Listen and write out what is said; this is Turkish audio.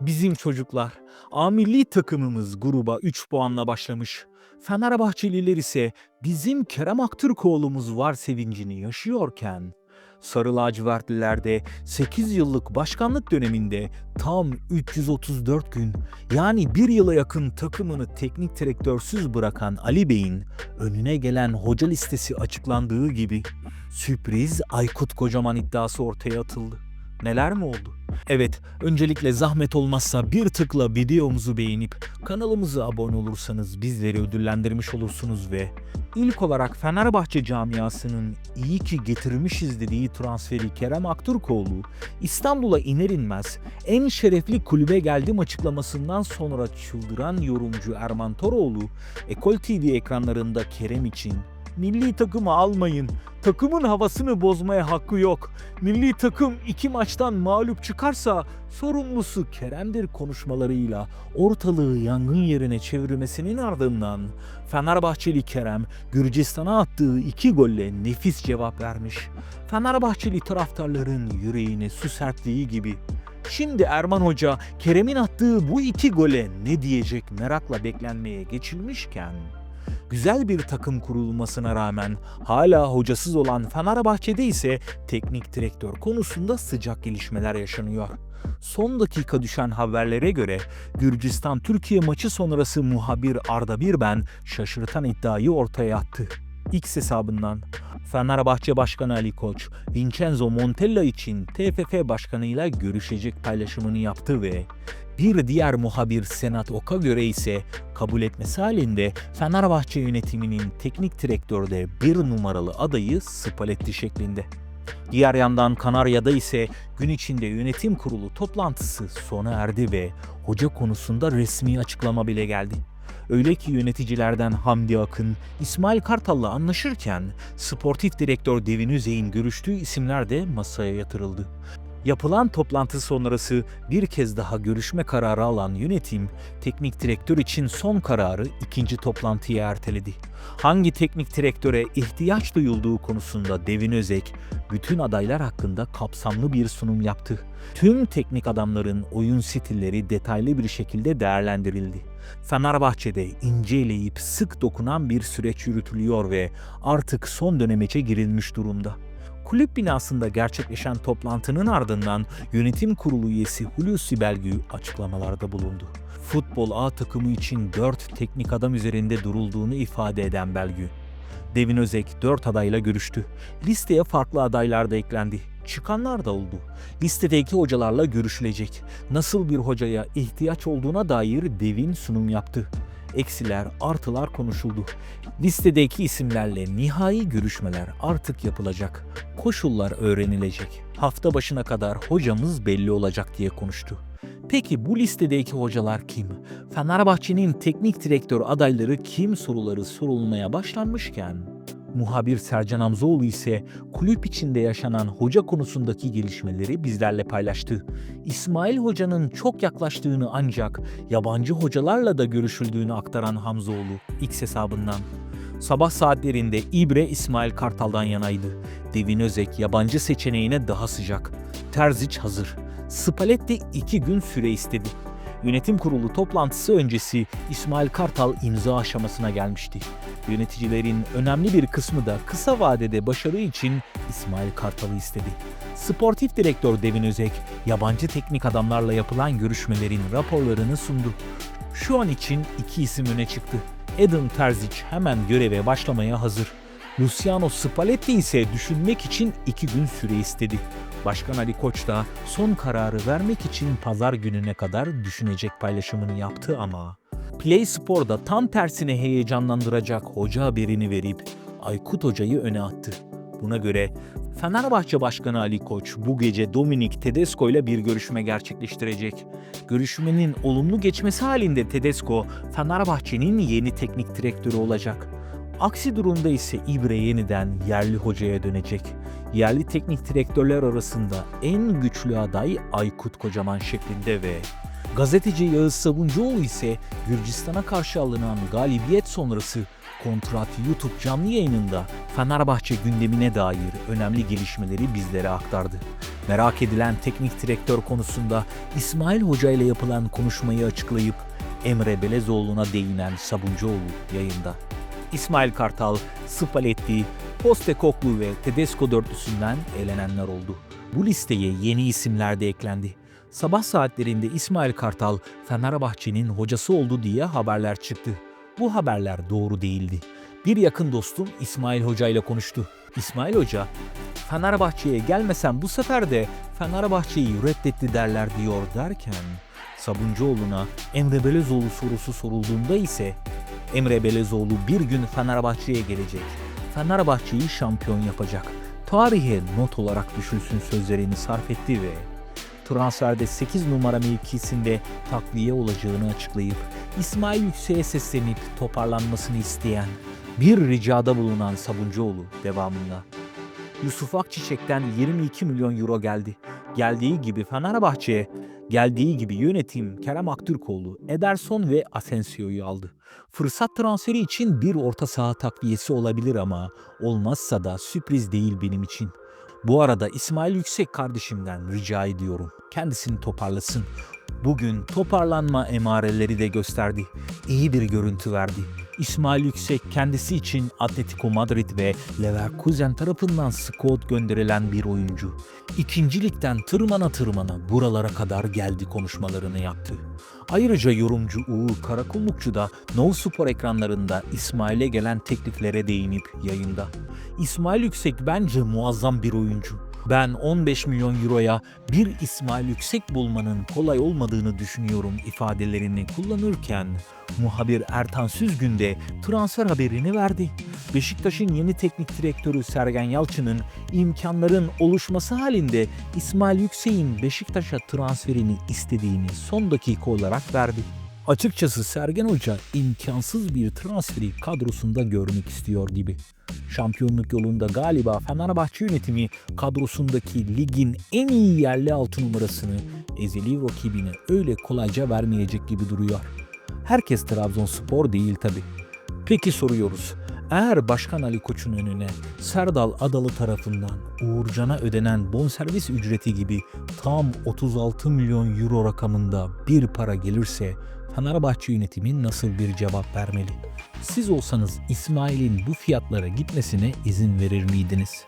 Bizim çocuklar, A milli takımımız gruba 3 puanla başlamış. Fenerbahçeliler ise bizim Kerem Aktürkoğlu'muz var sevincini yaşıyorken, Sarı lacivertliler de 8 yıllık başkanlık döneminde tam 334 gün yani bir yıla yakın takımını teknik direktörsüz bırakan Ali Bey'in önüne gelen hoca listesi açıklandığı gibi sürpriz Aykut Kocaman iddiası ortaya atıldı. Neler mi oldu? Evet, öncelikle zahmet olmazsa bir tıkla videomuzu beğenip kanalımıza abone olursanız bizleri ödüllendirmiş olursunuz ve ilk olarak Fenerbahçe camiasının iyi ki getirmişiz dediği transferi Kerem Aktürkoğlu İstanbul'a iner inmez en şerefli kulübe geldim açıklamasından sonra çıldıran yorumcu Erman Toroğlu Ekol TV ekranlarında Kerem için milli takımı almayın. Takımın havasını bozmaya hakkı yok. Milli takım iki maçtan mağlup çıkarsa sorumlusu Kerem'dir konuşmalarıyla ortalığı yangın yerine çevirmesinin ardından Fenerbahçeli Kerem Gürcistan'a attığı iki golle nefis cevap vermiş. Fenerbahçeli taraftarların yüreğine su serptiği gibi. Şimdi Erman Hoca Kerem'in attığı bu iki gole ne diyecek merakla beklenmeye geçilmişken güzel bir takım kurulmasına rağmen hala hocasız olan Fenerbahçe'de ise teknik direktör konusunda sıcak gelişmeler yaşanıyor. Son dakika düşen haberlere göre Gürcistan-Türkiye maçı sonrası muhabir Arda Birben şaşırtan iddiayı ortaya attı. X hesabından Fenerbahçe Başkanı Ali Koç, Vincenzo Montella için TFF Başkanı'yla görüşecek paylaşımını yaptı ve bir diğer muhabir Senat Ok'a göre ise kabul etmesi halinde Fenerbahçe yönetiminin teknik direktörde bir numaralı adayı Spalletti şeklinde. Diğer yandan Kanarya'da ise gün içinde yönetim kurulu toplantısı sona erdi ve hoca konusunda resmi açıklama bile geldi. Öyle ki yöneticilerden Hamdi Akın, İsmail Kartal'la anlaşırken sportif direktör Devin Üzey'in görüştüğü isimler de masaya yatırıldı. Yapılan toplantı sonrası bir kez daha görüşme kararı alan yönetim, teknik direktör için son kararı ikinci toplantıya erteledi. Hangi teknik direktöre ihtiyaç duyulduğu konusunda Devin Özek, bütün adaylar hakkında kapsamlı bir sunum yaptı. Tüm teknik adamların oyun stilleri detaylı bir şekilde değerlendirildi. Fenerbahçe'de inceleyip sık dokunan bir süreç yürütülüyor ve artık son dönemeçe girilmiş durumda. Kulüp binasında gerçekleşen toplantının ardından yönetim kurulu üyesi Hulusi Belgü açıklamalarda bulundu. Futbol A takımı için 4 teknik adam üzerinde durulduğunu ifade eden Belgü. Devin Özek 4 adayla görüştü. Listeye farklı adaylar da eklendi. Çıkanlar da oldu. Listedeki hocalarla görüşülecek. Nasıl bir hocaya ihtiyaç olduğuna dair Devin sunum yaptı eksiler, artılar konuşuldu. Listedeki isimlerle nihai görüşmeler artık yapılacak. Koşullar öğrenilecek. Hafta başına kadar hocamız belli olacak diye konuştu. Peki bu listedeki hocalar kim? Fenerbahçe'nin teknik direktör adayları kim soruları sorulmaya başlanmışken Muhabir Sercan Hamzoğlu ise kulüp içinde yaşanan hoca konusundaki gelişmeleri bizlerle paylaştı. İsmail Hoca'nın çok yaklaştığını ancak yabancı hocalarla da görüşüldüğünü aktaran Hamzoğlu X hesabından. Sabah saatlerinde İbre İsmail Kartal'dan yanaydı. Devin Özek yabancı seçeneğine daha sıcak. Terzic hazır. Spalletti iki gün süre istedi. Yönetim kurulu toplantısı öncesi İsmail Kartal imza aşamasına gelmişti. Yöneticilerin önemli bir kısmı da kısa vadede başarı için İsmail Kartal'ı istedi. Sportif direktör Devin Özek, yabancı teknik adamlarla yapılan görüşmelerin raporlarını sundu. Şu an için iki isim öne çıktı. Edin Terzic hemen göreve başlamaya hazır. Luciano Spalletti ise düşünmek için iki gün süre istedi. Başkan Ali Koç da son kararı vermek için pazar gününe kadar düşünecek paylaşımını yaptı ama Play Spor'da tam tersine heyecanlandıracak hoca haberini verip Aykut Hoca'yı öne attı. Buna göre Fenerbahçe Başkanı Ali Koç bu gece Dominik Tedesco ile bir görüşme gerçekleştirecek. Görüşmenin olumlu geçmesi halinde Tedesco Fenerbahçe'nin yeni teknik direktörü olacak. Aksi durumda ise İbre yeniden yerli hocaya dönecek. Yerli teknik direktörler arasında en güçlü aday Aykut Kocaman şeklinde ve gazeteci Yağız Sabuncuoğlu ise Gürcistan'a karşı alınan galibiyet sonrası Kontrat YouTube canlı yayınında Fenerbahçe gündemine dair önemli gelişmeleri bizlere aktardı. Merak edilen teknik direktör konusunda İsmail Hoca ile yapılan konuşmayı açıklayıp Emre Belezoğlu'na değinen Sabuncuoğlu yayında. İsmail Kartal, Spalletti, Postecoglou ve Tedesco dörtlüsünden elenenler oldu. Bu listeye yeni isimler de eklendi. Sabah saatlerinde İsmail Kartal Fenerbahçe'nin hocası oldu diye haberler çıktı. Bu haberler doğru değildi. Bir yakın dostum İsmail Hoca ile konuştu. İsmail Hoca, Fenerbahçe'ye gelmesem bu sefer de Fenerbahçe'yi reddetti derler diyor derken Sabuncuoğlu'na Emre Belezoğlu sorusu sorulduğunda ise Emre Belezoğlu bir gün Fenerbahçe'ye gelecek. Fenerbahçe'yi şampiyon yapacak. Tarihe not olarak düşülsün sözlerini sarf etti ve transferde 8 numara mevkisinde takviye olacağını açıklayıp İsmail Yüksek'e seslenip toparlanmasını isteyen bir ricada bulunan Sabuncuoğlu devamında. Yusuf Akçiçek'ten 22 milyon euro geldi. Geldiği gibi Fenerbahçe'ye, geldiği gibi yönetim Kerem Aktürkoğlu, Ederson ve Asensio'yu aldı. Fırsat transferi için bir orta saha takviyesi olabilir ama olmazsa da sürpriz değil benim için. Bu arada İsmail Yüksek kardeşimden rica ediyorum. Kendisini toparlasın. Bugün toparlanma emareleri de gösterdi. İyi bir görüntü verdi. İsmail Yüksek kendisi için Atletico Madrid ve Leverkusen tarafından scout gönderilen bir oyuncu. İkinci ligden tırmana tırmana buralara kadar geldi konuşmalarını yaptı. Ayrıca yorumcu Uğur Karakullukçu da No Spor ekranlarında İsmail'e gelen tekliflere değinip yayında. İsmail Yüksek bence muazzam bir oyuncu. Ben 15 milyon euroya bir İsmail Yüksek bulmanın kolay olmadığını düşünüyorum ifadelerini kullanırken muhabir Ertan Süzgün de transfer haberini verdi. Beşiktaş'ın yeni teknik direktörü Sergen Yalçın'ın imkanların oluşması halinde İsmail Yüksek'in Beşiktaş'a transferini istediğini son dakika olarak verdi. Açıkçası Sergen Hoca imkansız bir transferi kadrosunda görmek istiyor gibi. Şampiyonluk yolunda galiba Fenerbahçe yönetimi kadrosundaki ligin en iyi yerli altı numarasını ezeli rakibine öyle kolayca vermeyecek gibi duruyor. Herkes Trabzonspor değil tabi. Peki soruyoruz. Eğer Başkan Ali Koç'un önüne Serdal Adalı tarafından Uğurcan'a ödenen bonservis ücreti gibi tam 36 milyon euro rakamında bir para gelirse Fenerbahçe yönetimi nasıl bir cevap vermeli? Siz olsanız İsmail'in bu fiyatlara gitmesine izin verir miydiniz?